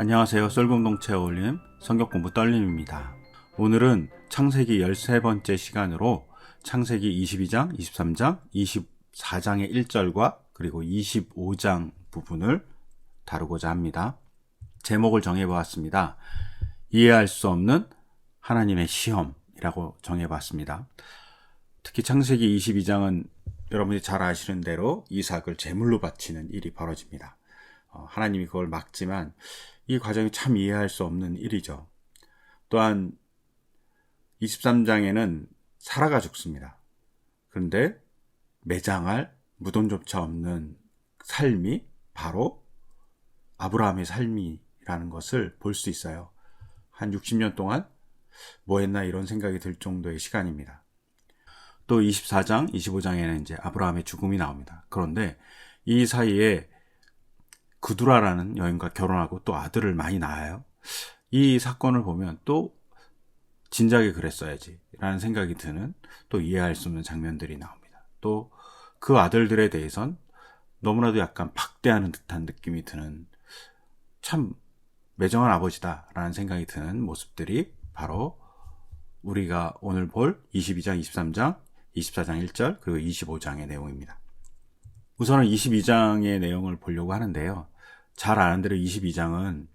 안녕하세요. 썰공동체 어울림 성격공부 떨림입니다. 오늘은 창세기 13번째 시간으로 창세기 22장, 23장, 24장의 1절과 그리고 25장 부분을 다루고자 합니다. 제목을 정해보았습니다. 이해할 수 없는 하나님의 시험이라고 정해봤습니다. 특히 창세기 22장은 여러분이 잘 아시는 대로 이삭을 제물로 바치는 일이 벌어집니다. 어, 하나님이 그걸 막지만 이 과정이 참 이해할 수 없는 일이죠. 또한 23장에는 사라가 죽습니다. 그런데 매장할 무돈조차 없는 삶이 바로 아브라함의 삶이라는 것을 볼 수 있어요. 한 60년 동안 뭐 했나 이런 생각이 들 정도의 시간입니다. 또 24장, 25장에는 이제 아브라함의 죽음이 나옵니다. 그런데 이 사이에 그두라라는 여인과 결혼하고 또 아들을 많이 낳아요. 이 사건을 보면 또 진작에 그랬어야지 라는 생각이 드는 또 이해할 수 없는 장면들이 나옵니다. 또 그 아들들에 대해선 너무나도 약간 박대하는 듯한 느낌이 드는 참 매정한 아버지다라는 생각이 드는 모습들이 바로 우리가 오늘 볼 22장, 23장, 24장 1절 그리고 25장의 내용입니다. 우선은 22장의 내용을 보려고 하는데요. 잘 아는 대로 22장은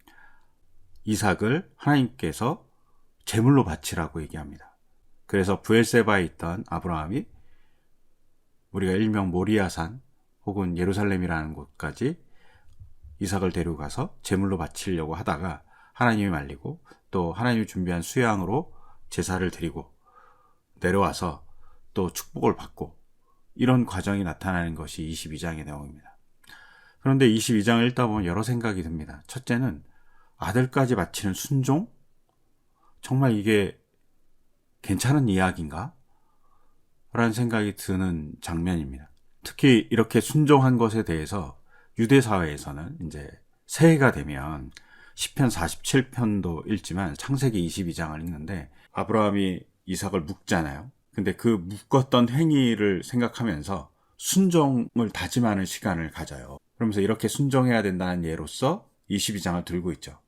이삭을 하나님께서 제물로 바치라고 얘기합니다. 그래서 부엘세바에 있던 아브라함이 우리가 일명 모리아산 혹은 예루살렘이라는 곳까지 이삭을 데려가서 제물로 바치려고 하다가 하나님이 말리고 또 하나님이 준비한 수양으로 제사를 드리고 내려와서 또 축복을 받고 이런 과정이 나타나는 것이 22장의 내용입니다. 그런데 22장을 읽다 보면 여러 생각이 듭니다. 첫째는 아들까지 바치는 순종? 정말 이게 괜찮은 이야기인가? 라는 생각이 드는 장면입니다. 특히 이렇게 순종한 것에 대해서 유대 사회에서는 이제 새해가 되면 10편 47편도 읽지만 창세기 22장을 읽는데 아브라함이 이삭을 묶잖아요. 근데 그 묶었던 행위를 생각하면서 순종을 다짐하는 시간을 가져요. 그러면서 이렇게 순종해야 된다는 예로서 22장을 들고 있죠.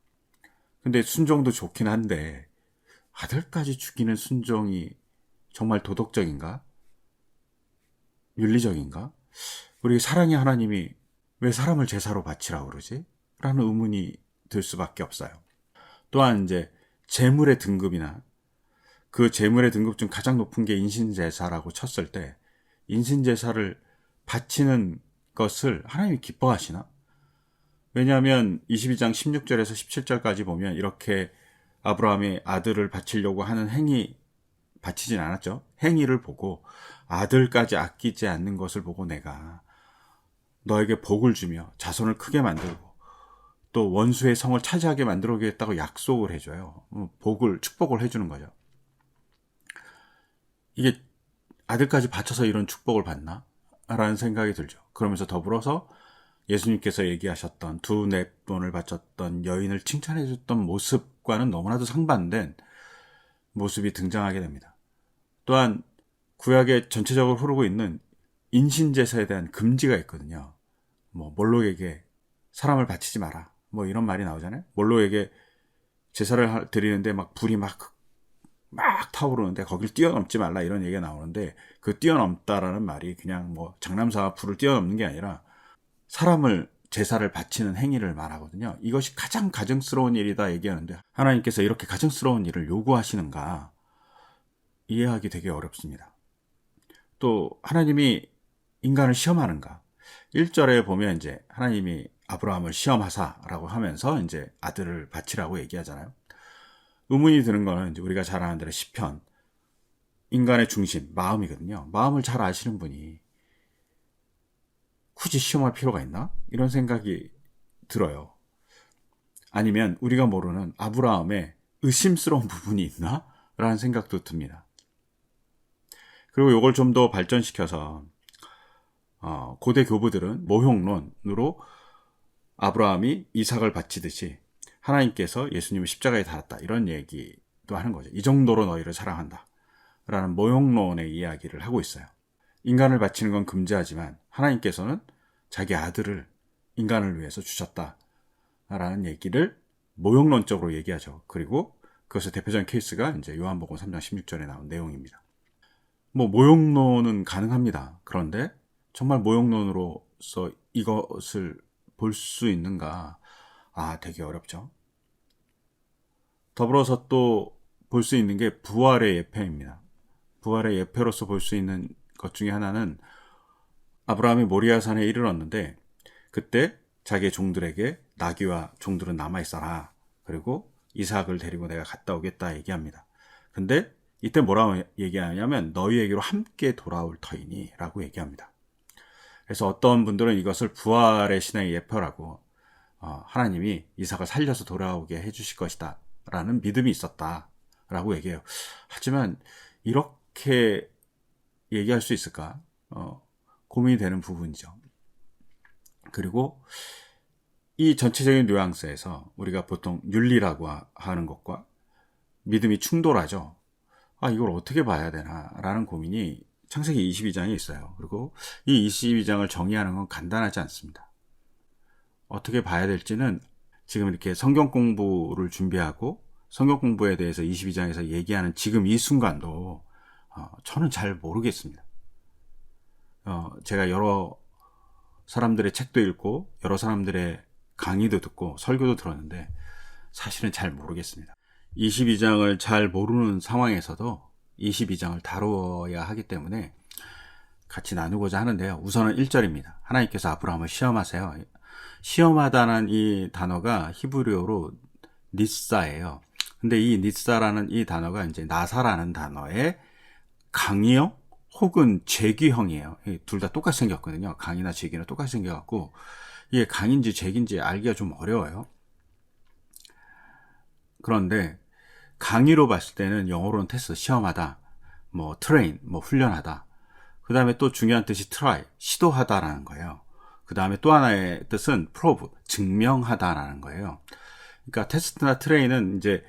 근데 순종도 좋긴 한데 아들까지 죽이는 순종이 정말 도덕적인가? 윤리적인가? 우리 사랑의 하나님이 왜 사람을 제사로 바치라고 그러지? 라는 의문이 들 수밖에 없어요. 또한 이제 재물의 등급이나 그 재물의 등급 중 가장 높은 게 인신제사라고 쳤을 때 인신제사를 바치는 것을 하나님이 기뻐하시나? 왜냐하면 22장 16절에서 17절까지 보면 이렇게 아브라함이 아들을 바치려고 하는 행위 바치진 않았죠. 행위를 보고 아들까지 아끼지 않는 것을 보고 내가 너에게 복을 주며 자손을 크게 만들고 또 원수의 성을 차지하게 만들어 오겠다고 약속을 해줘요. 어, 복을 축복을 해주는 거죠. 이게 아들까지 바쳐서 이런 축복을 받나? 라는 생각이 들죠. 그러면서 더불어서 예수님께서 얘기하셨던 두 넷돈을 바쳤던 여인을 칭찬해줬던 모습과는 너무나도 상반된 모습이 등장하게 됩니다. 또한 구약에 전체적으로 흐르고 있는 인신제사에 대한 금지가 있거든요. 뭐 몰록에게 사람을 바치지 마라. 뭐 이런 말이 나오잖아요. 몰록에게 제사를 드리는데 막 불이 막 막 타오르는데 거길 뛰어넘지 말라 이런 얘기가 나오는데 그 뛰어넘다라는 말이 그냥 뭐 장남사와 불을 뛰어넘는 게 아니라 사람을 제사를 바치는 행위를 말하거든요. 이것이 가장 가증스러운 일이다 얘기하는데 하나님께서 이렇게 가증스러운 일을 요구하시는가 이해하기 되게 어렵습니다. 또 하나님이 인간을 시험하는가? 1절에 보면 이제 하나님이 아브라함을 시험하사라고 하면서 이제 아들을 바치라고 얘기하잖아요. 의문이 드는 거는 이제 우리가 잘 아는 대로 시편 인간의 중심 마음이거든요. 마음을 잘 아시는 분이 굳이 시험할 필요가 있나? 이런 생각이 들어요. 아니면 우리가 모르는 아브라함의 의심스러운 부분이 있나? 라는 생각도 듭니다. 그리고 이걸 좀 더 발전시켜서 어, 고대 교부들은 모형론으로 아브라함이 이삭을 바치듯이 하나님께서 예수님을 십자가에 달았다. 이런 얘기도 하는 거죠. 이 정도로 너희를 사랑한다. 라는 모형론의 이야기를 하고 있어요. 인간을 바치는 건 금지하지만 하나님께서는 자기 아들을 인간을 위해서 주셨다. 라는 얘기를 모욕론적으로 얘기하죠. 그리고 그것의 대표적인 케이스가 이제 요한복음 3장 16절에 나온 내용입니다. 뭐 모욕론은 가능합니다. 그런데 정말 모욕론으로서 이것을 볼 수 있는가? 아, 되게 어렵죠. 더불어서 또 볼 수 있는 게 부활의 예표입니다. 부활의 예표로서 볼 수 있는 것 중에 하나는 아브라함이 모리아산에 이르렀는데 그때 자기의 종들에게 나귀와 종들은 남아 있어라. 그리고 이삭을 데리고 내가 갔다 오겠다 얘기합니다. 근데 이때 뭐라고 얘기하냐면 너희에게로 함께 돌아올 터이니라고 얘기합니다. 그래서 어떤 분들은 이것을 부활의 신앙의 예표라고 어, 하나님이 이삭을 살려서 돌아오게 해주실 것이다 라는 믿음이 있었다 라고 얘기해요. 하지만 이렇게 얘기할 수 있을까? 어, 고민이 되는 부분이죠. 그리고 이 전체적인 뉘앙스에서 우리가 보통 윤리라고 하는 것과 믿음이 충돌하죠. 아, 이걸 어떻게 봐야 되나? 라는 고민이 창세기 22장에 있어요. 그리고 이 22장을 정의하는 건 간단하지 않습니다. 어떻게 봐야 될지는 지금 이렇게 성경 공부를 준비하고 성경 공부에 대해서 22장에서 얘기하는 지금 이 순간도 어, 저는 잘 모르겠습니다. 어, 제가 여러 사람들의 책도 읽고 여러 사람들의 강의도 듣고 설교도 들었는데 사실은 잘 모르겠습니다. 22장을 잘 모르는 상황에서도 22장을 다루어야 하기 때문에 같이 나누고자 하는데요. 우선은 1절입니다. 하나님께서 아브라함을 시험하세요. 시험하다는 이 단어가 히브리어로 니사예요. 근데 이 니사라는 이 단어가 이제 나사라는 단어의 강의형 혹은 제기형이에요. 둘 다 똑같이 생겼거든요. 강이나 제기는 똑같이 생겨갖고 이게 강인지 제기인지 알기가 좀 어려워요. 그런데 강의로 봤을 때는 영어로는 테스트, 시험하다, 뭐 트레인, 뭐 훈련하다. 그 다음에 또 중요한 뜻이 try, 시도하다라는 거예요. 그 다음에 또 하나의 뜻은 prove, 증명하다라는 거예요. 그러니까 테스트나 트레인은 이제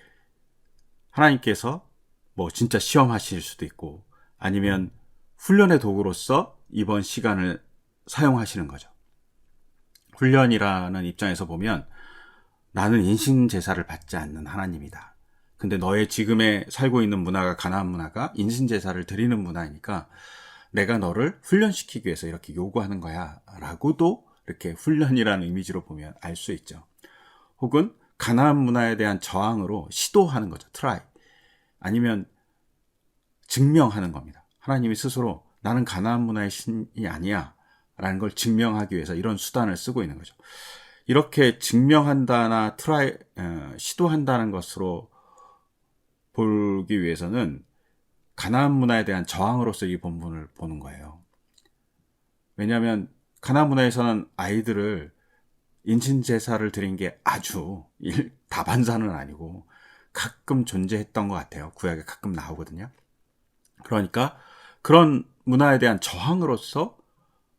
하나님께서 뭐 진짜 시험하실 수도 있고 아니면 훈련의 도구로서 이번 시간을 사용하시는 거죠. 훈련이라는 입장에서 보면 나는 인신 제사를 받지 않는 하나님이다. 근데 너의 지금의 살고 있는 문화가 가나안 문화가 인신 제사를 드리는 문화이니까 내가 너를 훈련시키기 위해서 이렇게 요구하는 거야 라고도 이렇게 훈련이라는 이미지로 보면 알 수 있죠. 혹은 가나안 문화에 대한 저항으로 시도하는 거죠. 트라이. 아니면 증명하는 겁니다. 하나님이 스스로 나는 가나안 문화의 신이 아니야. 라는 걸 증명하기 위해서 이런 수단을 쓰고 있는 거죠. 이렇게 증명한다나 트라이, 어, 시도한다는 것으로 보기 위해서는 가나안 문화에 대한 저항으로서 이 본문을 보는 거예요. 왜냐하면 가나안 문화에서는 아이들을 인신 제사를 드린 게 아주 다반사는 아니고 가끔 존재했던 것 같아요. 구약에 가끔 나오거든요. 그러니까 그런 문화에 대한 저항으로서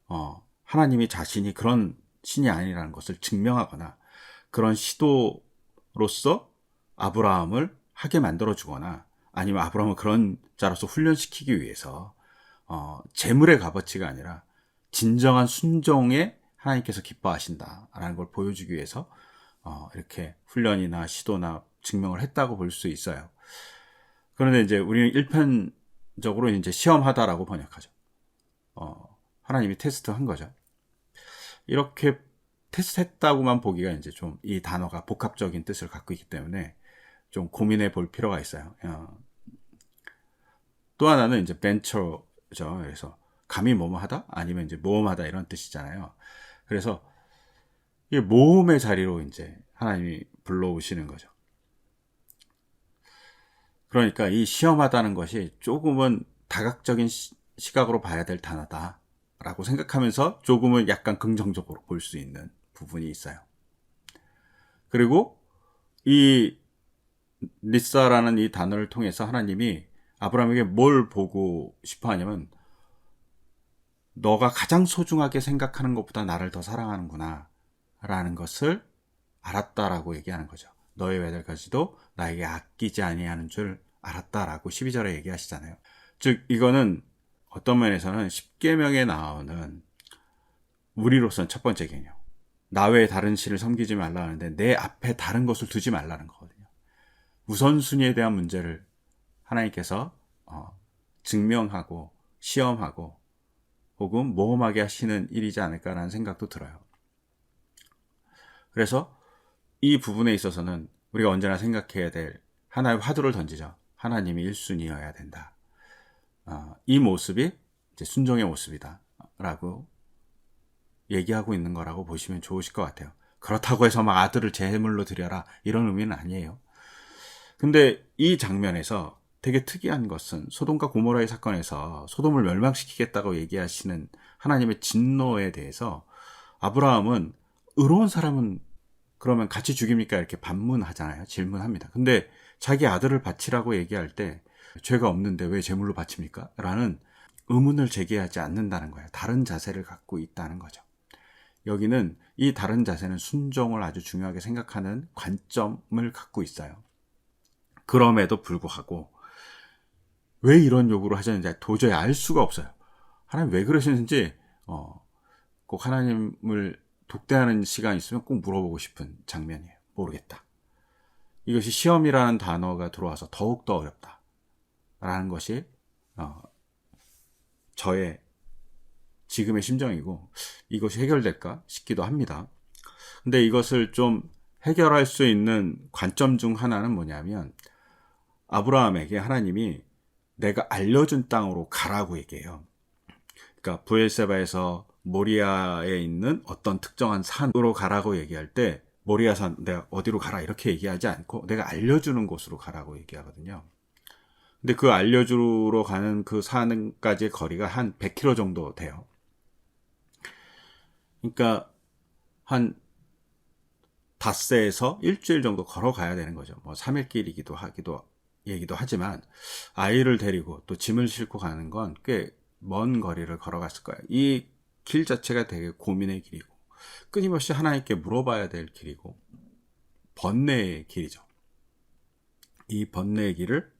어, 하나님이 자신이 그런 신이 아니라는 것을 증명하거나 그런 시도로서 아브라함을 하게 만들어 주거나 아니면 아브라함을 그런 자로서 훈련시키기 위해서 어, 재물의 값어치가 아니라 진정한 순종에 하나님께서 기뻐하신다라는 걸 보여주기 위해서 어, 이렇게 훈련이나 시도나 증명을 했다고 볼 수 있어요. 그런데 이제 우리는 일편적으로 이제 시험하다라고 번역하죠. 어, 하나님이 테스트 한 거죠. 이렇게 테스트했다고만 보기가 이제 좀 이 단어가 복합적인 뜻을 갖고 있기 때문에 좀 고민해 볼 필요가 있어요. 어. 또 하나는 이제 벤처죠. 그래서 감히 뭐뭐하다 아니면 이제 모험하다 이런 뜻이잖아요. 그래서 이 모험의 자리로 이제 하나님이 불러오시는 거죠. 그러니까 이 시험하다는 것이 조금은 다각적인 시 각으로 봐야 될 단어다. 라고 생각하면서 조금은 약간 긍정적으로 볼 수 있는 부분이 있어요. 그리고 이 리사라는 이 단어를 통해서 하나님이 아브라함에게 뭘 보고 싶어 하냐면 너가 가장 소중하게 생각하는 것보다 나를 더 사랑하는구나 라는 것을 알았다라고 얘기하는 거죠. 너의 외들까지도 나에게 아끼지 아니하는 줄 알았다라고 12절에 얘기하시잖아요. 즉 이거는 어떤 면에서는 십계명에 나오는 우리로서는 첫 번째 개념. 나 외에 다른 신을 섬기지 말라 하는데 내 앞에 다른 것을 두지 말라는 거거든요. 우선순위에 대한 문제를 하나님께서 어, 증명하고 시험하고 혹은 모험하게 하시는 일이지 않을까라는 생각도 들어요. 그래서 이 부분에 있어서는 우리가 언제나 생각해야 될 하나의 화두를 던지죠. 하나님이 1순위여야 된다. 어, 이 모습이 이제 순종의 모습이다. 라고 얘기하고 있는 거라고 보시면 좋으실 것 같아요. 그렇다고 해서 막 아들을 제물로 드려라. 이런 의미는 아니에요. 근데 이 장면에서 되게 특이한 것은 소돔과 고모라의 사건에서 소돔을 멸망시키겠다고 얘기하시는 하나님의 진노에 대해서 아브라함은 의로운 사람은 그러면 같이 죽입니까? 이렇게 반문하잖아요. 질문합니다. 근데 자기 아들을 바치라고 얘기할 때 죄가 없는데 왜 제물로 바칩니까? 라는 의문을 제기하지 않는다는 거예요. 다른 자세를 갖고 있다는 거죠. 여기는 이 다른 자세는 순종을 아주 중요하게 생각하는 관점을 갖고 있어요. 그럼에도 불구하고 왜 이런 요구를 하셨는지 도저히 알 수가 없어요. 하나님 왜 그러시는지 어, 꼭 하나님을 독대하는 시간 있으면 꼭 물어보고 싶은 장면이에요. 모르겠다. 이것이 시험이라는 단어가 들어와서 더욱더 어렵다. 라는 것이 어, 저의 지금의 심정이고 이것이 해결될까 싶기도 합니다. 근데 이것을 좀 해결할 수 있는 관점 중 하나는 뭐냐면 아브라함에게 하나님이 내가 알려준 땅으로 가라고 얘기해요. 그러니까 부엘세바에서 모리아에 있는 어떤 특정한 산으로 가라고 얘기할 때 모리아산 내가 어디로 가라 이렇게 얘기하지 않고 내가 알려주는 곳으로 가라고 얘기하거든요. 근데 그 알려주러 가는 그 산까지의 거리가 한 100km 정도 돼요. 그러니까 한 닷새에서 일주일 정도 걸어가야 되는 거죠. 뭐 3일 길이기도 하기도 얘기도 하지만 아이를 데리고 또 짐을 싣고 가는 건 꽤 먼 거리를 걸어갔을 거예요. 이 길 자체가 되게 고민의 길이고 끊임없이 하나님께 물어봐야 될 길이고 번뇌의 길이죠. 이 번뇌의 길을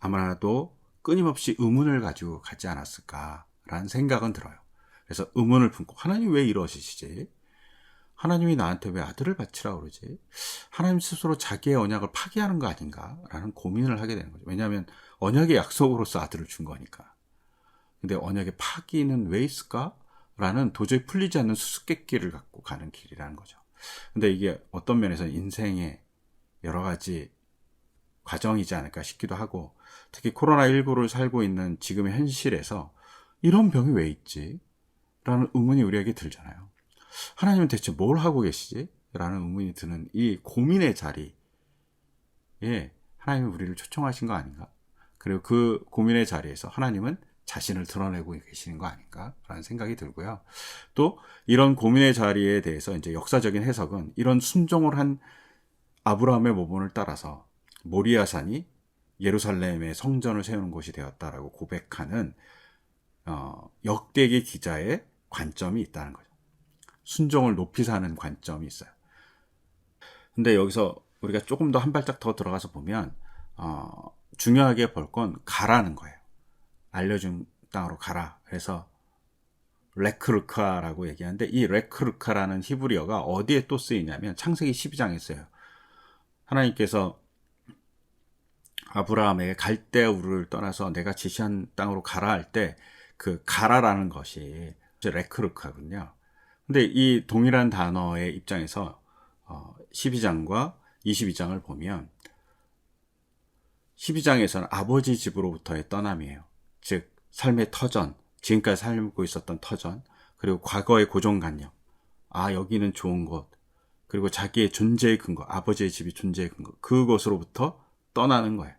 아마도 끊임없이 의문을 가지고 가지 않았을까라는 생각은 들어요. 그래서 의문을 품고 하나님 왜 이러시지? 하나님이 나한테 왜 아들을 바치라 그러지? 하나님 스스로 자기의 언약을 파기하는 거 아닌가라는 고민을 하게 되는 거죠. 왜냐하면 언약의 약속으로서 아들을 준 거니까. 근데 언약의 파기는 왜 있을까? 라는 도저히 풀리지 않는 수수께끼를 갖고 가는 길이라는 거죠. 근데 이게 어떤 면에서 인생의 여러 가지 과정이지 않을까 싶기도 하고, 특히 코로나19를 살고 있는 지금의 현실에서 이런 병이 왜 있지? 라는 의문이 우리에게 들잖아요. 하나님은 대체 뭘 하고 계시지? 라는 의문이 드는 이 고민의 자리에 하나님이 우리를 초청하신 거 아닌가? 그리고 그 고민의 자리에서 하나님은 자신을 드러내고 계시는 거 아닌가라는 생각이 들고요. 또 이런 고민의 자리에 대해서 이제 역사적인 해석은 이런 순종을 한 아브라함의 모본을 따라서 모리아산이 예루살렘의 성전을 세우는 곳이 되었다라고 고백하는 어, 역대기 기자의 관점이 있다는 거죠. 순종을 높이 사는 관점이 있어요. 근데 여기서 우리가 조금 더 한 발짝 더 들어가서 보면 어, 중요하게 볼 건 가라는 거예요. 알려준 땅으로 가라. 그래서 레크르카라고 얘기하는데 이 레크르카라는 히브리어가 어디에 또 쓰이냐면 창세기 12장에 써요. 하나님께서 아브라함에게 갈대 우르를 떠나서 내가 지시한 땅으로 가라 할 때 그 가라라는 것이 레크르카군요. 근데 이 동일한 단어의 입장에서 12장과 22장을 보면 12장에서는 아버지 집으로부터의 떠남이에요. 즉 삶의 터전, 지금까지 살고 있었던 터전, 그리고 과거의 고정관념. 아, 여기는 좋은 곳. 그리고 자기의 존재의 근거, 아버지의 집이 존재의 근거. 그곳으로부터 떠나는 거예요.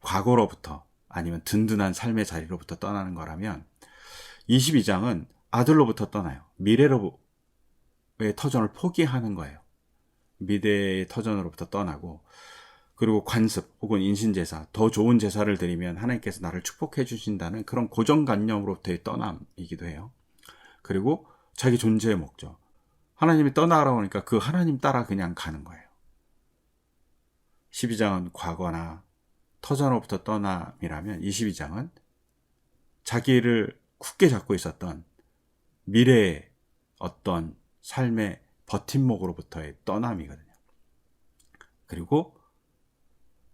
과거로부터 아니면 든든한 삶의 자리로부터 떠나는 거라면 22장은 아들로부터 떠나요. 미래로의 터전을 포기하는 거예요. 미래의 터전으로부터 떠나고 그리고 관습 혹은 인신제사, 더 좋은 제사를 드리면 하나님께서 나를 축복해 주신다는 그런 고정관념으로부터의 떠남이기도 해요. 그리고 자기 존재의 목적. 하나님이 떠나라고 하니까 그 하나님 따라 그냥 가는 거예요. 12장은 과거나 터전으로부터 떠남이라면 22장은 자기를 굳게 잡고 있었던 미래의 어떤 삶의 버팀목으로부터의 떠남이거든요. 그리고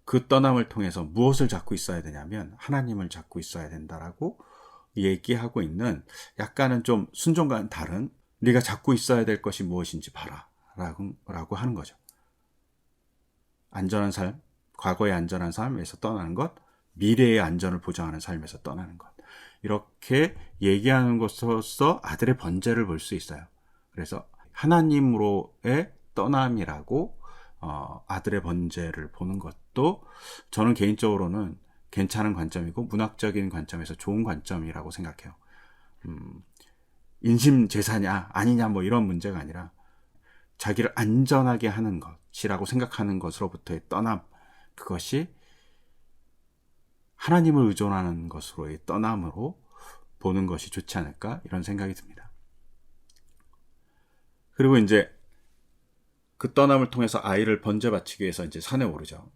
그 떠남을 통해서 무엇을 잡고 있어야 되냐면 하나님을 잡고 있어야 된다라고 얘기하고 있는 약간은 좀 순종과는 다른 네가 잡고 있어야 될 것이 무엇인지 봐라 라고, 라고 하는 거죠. 안전한 삶, 과거의 안전한 삶에서 떠나는 것, 미래의 안전을 보장하는 삶에서 떠나는 것. 이렇게 얘기하는 것으로서 아들의 번제를 볼 수 있어요. 그래서 하나님으로의 떠남이라고 어, 아들의 번제를 보는 것도 저는 개인적으로는 괜찮은 관점이고 문학적인 관점에서 좋은 관점이라고 생각해요. 음, 인심 제사냐 아니냐 뭐 이런 문제가 아니라 자기를 안전하게 하는 것이라고 생각하는 것으로부터의 떠남 그것이 하나님을 의존하는 것으로의 떠남으로 보는 것이 좋지 않을까 이런 생각이 듭니다. 그리고 이제 그 떠남을 통해서 아이를 번제 바치기 위해서 이제 산에 오르죠.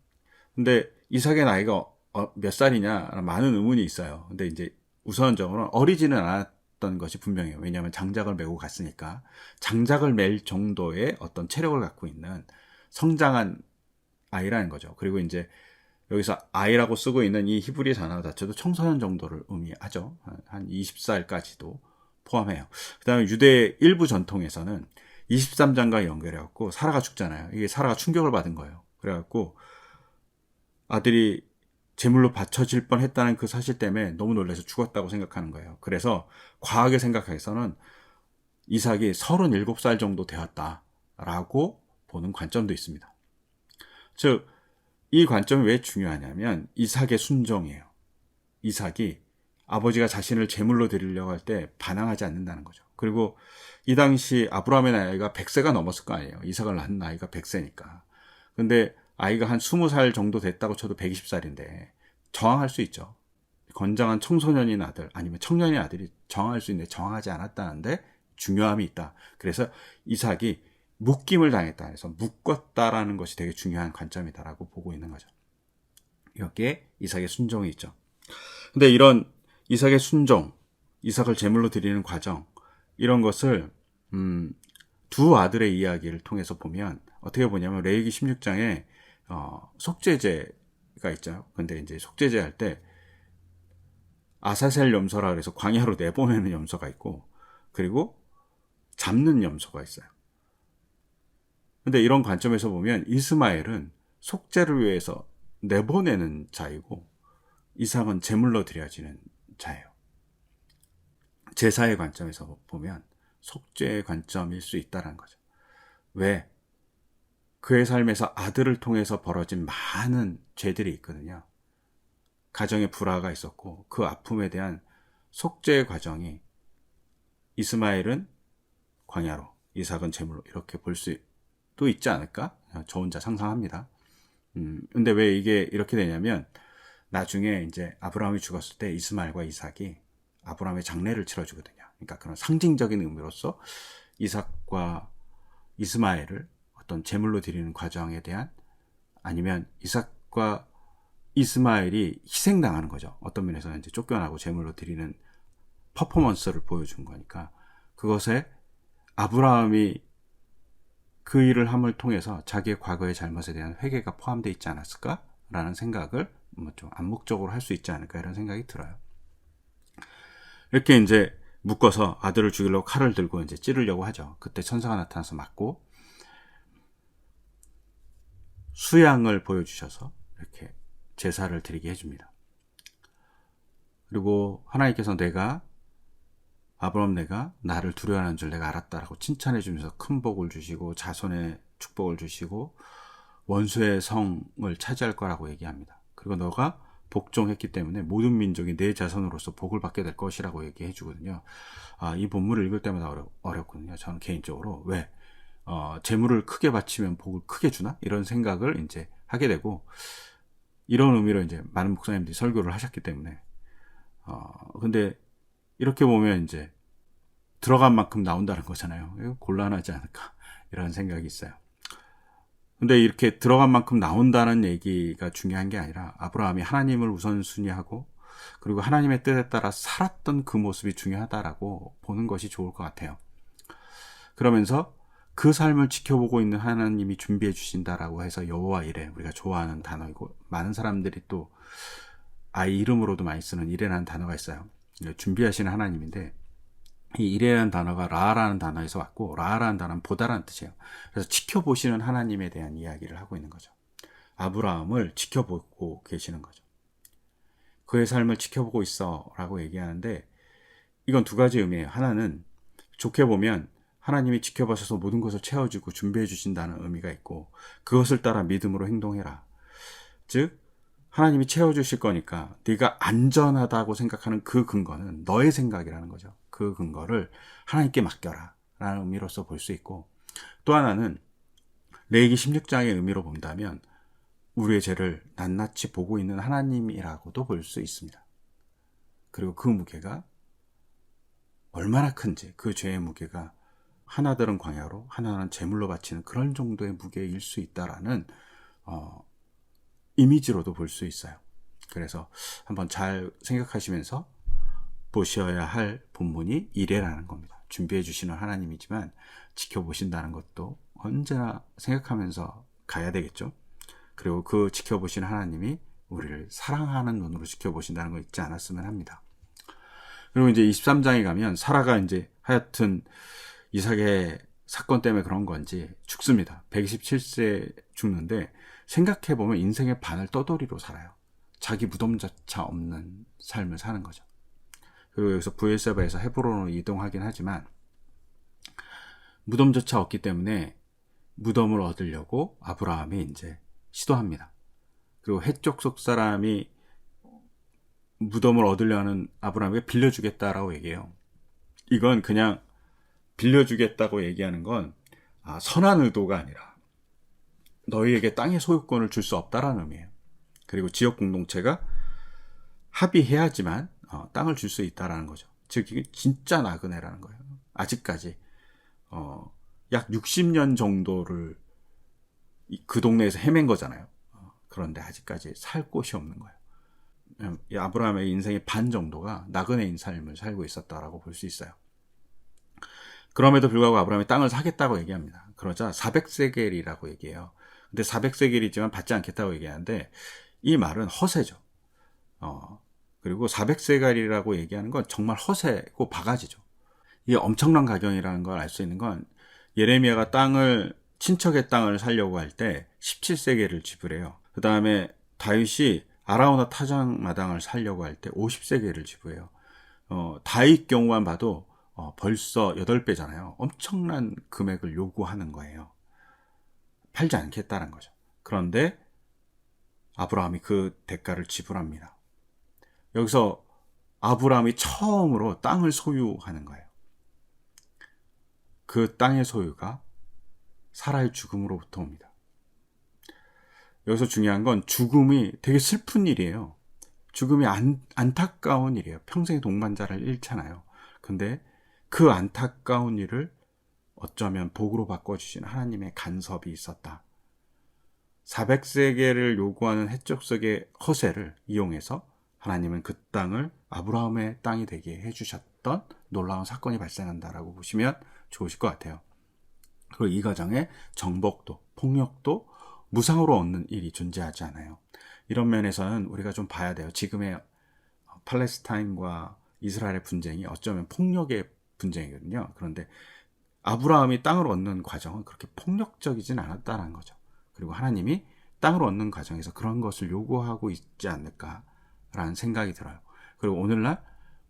근데 이삭의 나이가 어, 몇 살이냐 많은 의문이 있어요. 근데 이제 우선적으로 어리지는 않았던 것이 분명해요. 왜냐하면 장작을 메고 갔으니까 장작을 멜 정도의 어떤 체력을 갖고 있는 성장한 아이라는 거죠. 그리고 이제 여기서 아이라고 쓰고 있는 이 히브리 단어 자체도 청소년 정도를 의미하죠. 한 20살까지도 포함해요. 그 다음에 유대 일부 전통에서는 23장과 연결해갖고 사라가 죽잖아요. 이게 사라가 충격을 받은 거예요. 그래갖고 아들이 제물로 바쳐질 뻔 했다는 그 사실 때문에 너무 놀라서 죽었다고 생각하는 거예요. 그래서 과하게 생각해서는 이삭이 37살 정도 되었다라고 보는 관점도 있습니다. 즉, 이 관점이 왜 중요하냐면 이삭의 순종이에요. 이삭이 아버지가 자신을 제물로 드리려고 할 때 반항하지 않는다는 거죠. 그리고 이 당시 아브라함의 나이가 100세가 넘었을 거 아니에요. 이삭을 낳은 나이가 100세니까. 근데 아이가 한 20살 정도 됐다고 쳐도 120살인데 저항할 수 있죠. 건장한 청소년인 아들 아니면 청년인 아들이 저항할 수 있는데 저항하지 않았다는데 중요함이 있다. 그래서 이삭이 묶임을 당했다 해서 묶었다라는 것이 되게 중요한 관점이다라고 보고 있는 거죠. 여기에 이삭의 순종이 있죠. 근데 이런 이삭의 순종, 이삭을 제물로 드리는 과정, 이런 것을, 음, 두 아들의 이야기를 통해서 보면, 어떻게 보냐면, 레이기 16장에, 어, 속죄제가 있죠. 근데 이제 속죄제 할 때, 아사셀 염소라 그래서 광야로 내보내는 염소가 있고, 그리고 잡는 염소가 있어요. 근데 이런 관점에서 보면 이스마엘은 속죄를 위해서 내보내는 자이고 이상은 제물로 드려지는 자예요. 제사의 관점에서 보면 속죄의 관점일 수 있다는 거죠. 왜? 그의 삶에서 아들을 통해서 벌어진 많은 죄들이 있거든요. 가정에 불화가 있었고 그 아픔에 대한 속죄의 과정이 이스마엘은 광야로, 이삭은 제물로 이렇게 볼 수 또 있지 않을까? 저 혼자 상상합니다. 음, 근데 왜 이게 이렇게 되냐면, 나중에 이제 아브라함이 죽었을 때 이스마엘과 이삭이 아브라함의 장례를 치러주거든요. 그러니까 그런 상징적인 의미로서 이삭과 이스마엘을 어떤 제물로 드리는 과정에 대한 아니면 이삭과 이스마엘이 희생당하는 거죠. 어떤 면에서는 이제 쫓겨나고 제물로 드리는 퍼포먼스를 보여준 거니까 그것에 아브라함이 그 일을 함을 통해서 자기의 과거의 잘못에 대한 회개가 포함되어 있지 않았을까라는 생각을 뭐 좀 암묵적으로 할 수 있지 않을까 이런 생각이 들어요. 이렇게 이제 묶어서 아들을 죽이려고 칼을 들고 이제 찌르려고 하죠. 그때 천사가 나타나서 맞고 수양을 보여주셔서 이렇게 제사를 드리게 해줍니다. 그리고 하나님께서 내가 아브라함 내가 나를 두려워하는 줄 내가 알았다라고 칭찬해 주면서 큰 복을 주시고 자손의 축복을 주시고 원수의 성을 차지할 거라고 얘기합니다. 그리고 너가 복종했기 때문에 모든 민족이 내 자손으로서 복을 받게 될 것이라고 얘기해 주거든요. 아, 이 본문을 읽을 때마다 어려, 어렵거든요. 저는 개인적으로. 왜? 어, 재물을 크게 바치면 복을 크게 주나? 이런 생각을 이제 하게 되고, 이런 의미로 이제 많은 목사님들이 설교를 하셨기 때문에, 어, 근데 이렇게 보면 이제 들어간 만큼 나온다는 거잖아요. 이거 곤란하지 않을까 이런 생각이 있어요. 근데 이렇게 들어간 만큼 나온다는 얘기가 중요한 게 아니라 아브라함이 하나님을 우선순위하고 그리고 하나님의 뜻에 따라 살았던 그 모습이 중요하다라고 보는 것이 좋을 것 같아요. 그러면서 그 삶을 지켜보고 있는 하나님이 준비해 주신다라고 해서 여호와 이래 우리가 좋아하는 단어이고 많은 사람들이 또 아이 이름으로도 많이 쓰는 이래라는 단어가 있어요. 준비하시는 하나님인데 이 이래라는 단어가 라라는 단어에서 왔고 라라는 단어는 보다라는 뜻이에요. 그래서 지켜보시는 하나님에 대한 이야기를 하고 있는 거죠. 아브라함을 지켜보고 계시는 거죠. 그의 삶을 지켜보고 있어 라고 얘기하는데 이건 두 가지 의미예요. 하나는 좋게 보면 하나님이 지켜봐셔서 모든 것을 채워주고 준비해 주신다는 의미가 있고 그것을 따라 믿음으로 행동해라. 즉 하나님이 채워주실 거니까 네가 안전하다고 생각하는 그 근거는 너의 생각이라는 거죠. 그 근거를 하나님께 맡겨라 라는 의미로서 볼 수 있고 또 하나는 레이기 16장의 의미로 본다면 우리의 죄를 낱낱이 보고 있는 하나님이라고도 볼 수 있습니다. 그리고 그 무게가 얼마나 큰지 그 죄의 무게가 하나들은 광야로 하나는 제물로 바치는 그런 정도의 무게일 수 있다라는 어, 이미지로도 볼 수 있어요. 그래서 한번 잘 생각하시면서 보셔야 할 본문이 이래라는 겁니다. 준비해 주시는 하나님이지만 지켜보신다는 것도 언제나 생각하면서 가야 되겠죠. 그리고 그 지켜보시는 하나님이 우리를 사랑하는 눈으로 지켜보신다는 거 잊지 않았으면 합니다. 그리고 이제 23장에 가면 사라가 이제 하여튼 이삭의 사건 때문에 그런 건지 죽습니다. 127세 죽는데 생각해보면 인생의 반을 떠돌이로 살아요. 자기 무덤조차 없는 삶을 사는 거죠. 그리고 여기서 부엘세바에서 헤브론으로 이동하긴 하지만 무덤조차 없기 때문에 무덤을 얻으려고 아브라함이 이제 시도합니다. 그리고 해쪽 속 사람이 무덤을 얻으려는 아브라함에게 빌려주겠다라고 얘기해요. 이건 그냥 빌려주겠다고 얘기하는 건 아, 선한 의도가 아니라 너희에게 땅의 소유권을 줄 수 없다라는 의미예요. 그리고 지역 공동체가 합의해야지만 어, 땅을 줄 수 있다라는 거죠. 즉 이게 진짜 나그네라는 거예요. 아직까지 어, 약 60년 정도를 그 동네에서 헤맨 거잖아요. 어, 그런데 아직까지 살 곳이 없는 거예요. 아브라함의 인생의 반 정도가 나그네인 삶을 살고 있었다라고 볼 수 있어요. 그럼에도 불구하고 아브라함이 땅을 사겠다고 얘기합니다. 그러자 400세겔이라고 얘기해요. 근데 400세겔이지만 받지 않겠다고 얘기하는데 이 말은 허세죠. 어, 그리고 400세겔이라고 얘기하는 건 정말 허세고 바가지죠. 이게 엄청난 가격이라는 걸 알 수 있는 건 예레미야가 땅을 친척의 땅을 살려고 할 때 17세겔을 지불해요. 그 다음에 다윗이 아라우나 타장 마당을 살려고 할 때 50세겔을 지불해요. 어, 다윗 경우만 봐도 어, 벌써 8배잖아요. 엄청난 금액을 요구하는 거예요. 팔지 않겠다는 거죠. 그런데 아브라함이 그 대가를 지불합니다. 여기서 아브라함이 처음으로 땅을 소유하는 거예요. 그 땅의 소유가 사라의 죽음으로부터 옵니다. 여기서 중요한 건 죽음이 되게 슬픈 일이에요. 죽음이 안, 안타까운 일이에요. 평생의 동반자를 잃잖아요. 근데 그 안타까운 일을 어쩌면 복으로 바꿔주신 하나님의 간섭이 있었다. 400세계를 요구하는 해적석의 허세를 이용해서 하나님은 그 땅을 아브라함의 땅이 되게 해주셨던 놀라운 사건이 발생한다라고 보시면 좋으실 것 같아요. 그리고 이 과정에 정복도, 폭력도 무상으로 얻는 일이 존재하지 않아요. 이런 면에서는 우리가 좀 봐야 돼요. 지금의 팔레스타인과 이스라엘의 분쟁이 어쩌면 폭력의 분쟁이거든요. 그런데 아브라함이 땅을 얻는 과정은 그렇게 폭력적이진 않았다는 거죠. 그리고 하나님이 땅을 얻는 과정에서 그런 것을 요구하고 있지 않을까라는 생각이 들어요. 그리고 오늘날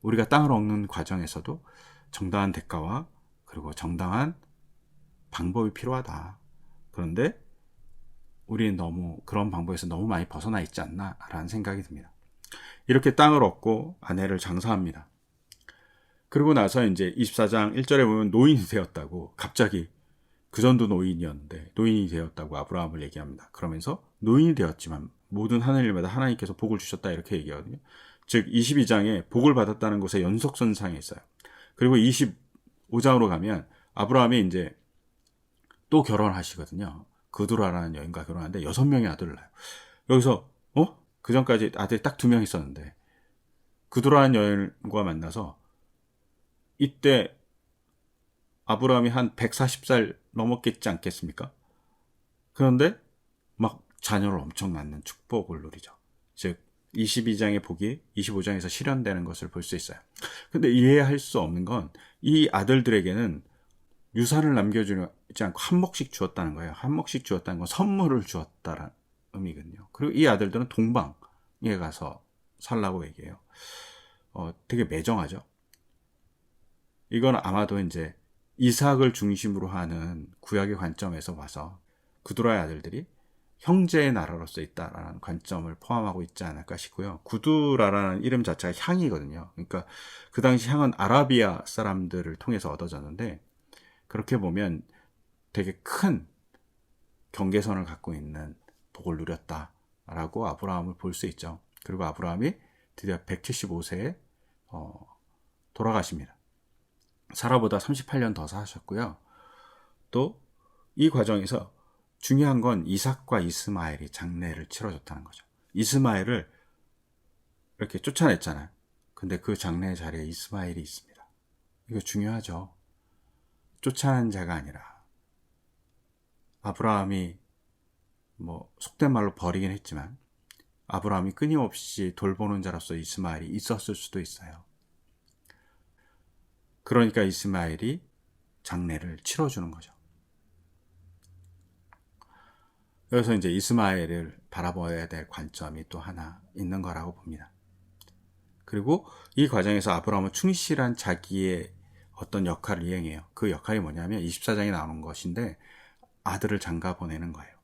우리가 땅을 얻는 과정에서도 정당한 대가와 그리고 정당한 방법이 필요하다. 그런데 우리는 너무 그런 방법에서 너무 많이 벗어나 있지 않나라는 생각이 듭니다. 이렇게 땅을 얻고 아내를 장사합니다. 그리고 나서 이제 24장 1절에 보면 노인이 되었다고 갑자기 그 전도 노인이었는데 노인이 되었다고 아브라함을 얘기합니다. 그러면서 노인이 되었지만 모든 하늘 일마다 하나님께서 복을 주셨다 이렇게 얘기하거든요. 즉 22장에 복을 받았다는 것의 연속선상에 있어요. 그리고 25장으로 가면 아브라함이 이제 또 결혼하시거든요. 그두라라는 여인과 결혼하는데 여섯 명의 아들을 낳아요. 여기서 어? 그 전까지 아들이 딱두 명 있었는데 그두라는 여인과 만나서 이때 아브라함이 한 140살 넘었겠지 않겠습니까? 그런데 막 자녀를 엄청 낳는 축복을 누리죠. 즉 22장의 복이 25장에서 실현되는 것을 볼 수 있어요. 근데 이해할 수 없는 건 이 아들들에게는 유산을 남겨주지 않고 한 먹씩 주었다는 거예요. 한 먹씩 주었다는 건 선물을 주었다는 의미거든요. 그리고 이 아들들은 동방에 가서 살라고 얘기해요. 어, 되게 매정하죠. 이건 아마도 이제 이삭을 중심으로 하는 구약의 관점에서 봐서 구두라의 아들들이 형제의 나라로서 있다라는 관점을 포함하고 있지 않을까 싶고요. 구두라라는 이름 자체가 향이거든요. 그러니까 그 당시 향은 아라비아 사람들을 통해서 얻어졌는데 그렇게 보면 되게 큰 경계선을 갖고 있는 복을 누렸다라고 아브라함을 볼 수 있죠. 그리고 아브라함이 드디어 175세에 어, 돌아가십니다. 사라보다 38년 더 사셨고요. 또 이 과정에서 중요한 건 이삭과 이스마엘이 장례를 치러줬다는 거죠. 이스마엘을 이렇게 쫓아냈잖아요. 근데 그 장례 자리에 이스마엘이 있습니다. 이거 중요하죠. 쫓아낸 자가 아니라 아브라함이 뭐 속된 말로 버리긴 했지만 아브라함이 끊임없이 돌보는 자로서 이스마엘이 있었을 수도 있어요. 그러니까 이스마엘이 장례를 치러주는 거죠. 그래서 이제 이스마엘을 바라봐야 될 관점이 또 하나 있는 거라고 봅니다. 그리고 이 과정에서 아브라함은 충실한 자기의 어떤 역할을 이행해요. 그 역할이 뭐냐면 24장에 나오는 것인데 아들을 장가 보내는 거예요.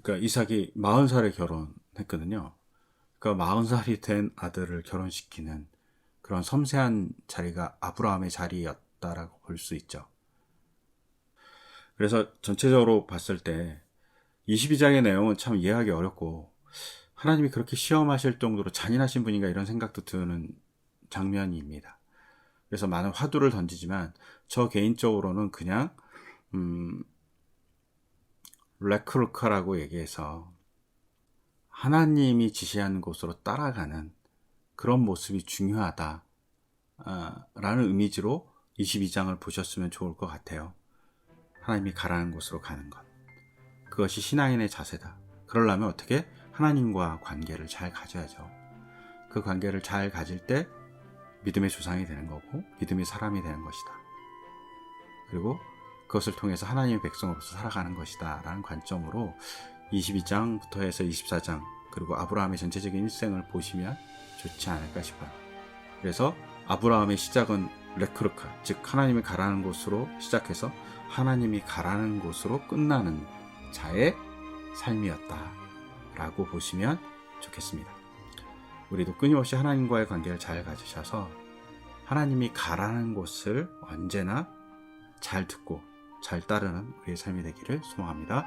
그러니까 이삭이 40살에 결혼했거든요. 그러니까 40살이 된 아들을 결혼시키는 그런 섬세한 자리가 아브라함의 자리였다라고 볼 수 있죠. 그래서 전체적으로 봤을 때 22장의 내용은 참 이해하기 어렵고 하나님이 그렇게 시험하실 정도로 잔인하신 분인가 이런 생각도 드는 장면입니다. 그래서 많은 화두를 던지지만 저 개인적으로는 그냥 음, 레크루카라고 얘기해서 하나님이 지시하는 곳으로 따라가는 그런 모습이 중요하다 라는 의미지로 22장을 보셨으면 좋을 것 같아요. 하나님이 가라는 곳으로 가는 것. 그것이 신앙인의 자세다. 그러려면 어떻게? 하나님과 관계를 잘 가져야죠. 그 관계를 잘 가질 때 믿음의 조상이 되는 거고 믿음의 사람이 되는 것이다. 그리고 그것을 통해서 하나님의 백성으로서 살아가는 것이다. 라는 관점으로 22장부터 해서 24장 그리고 아브라함의 전체적인 일생을 보시면 좋지 않을까 싶어요. 그래서 아브라함의 시작은 레크르카, 즉 하나님이 가라는 곳으로 시작해서 하나님이 가라는 곳으로 끝나는 자의 삶이었다라고 보시면 좋겠습니다. 우리도 끊임없이 하나님과의 관계를 잘 가지셔서 하나님이 가라는 곳을 언제나 잘 듣고 잘 따르는 우리의 삶이 되기를 소망합니다.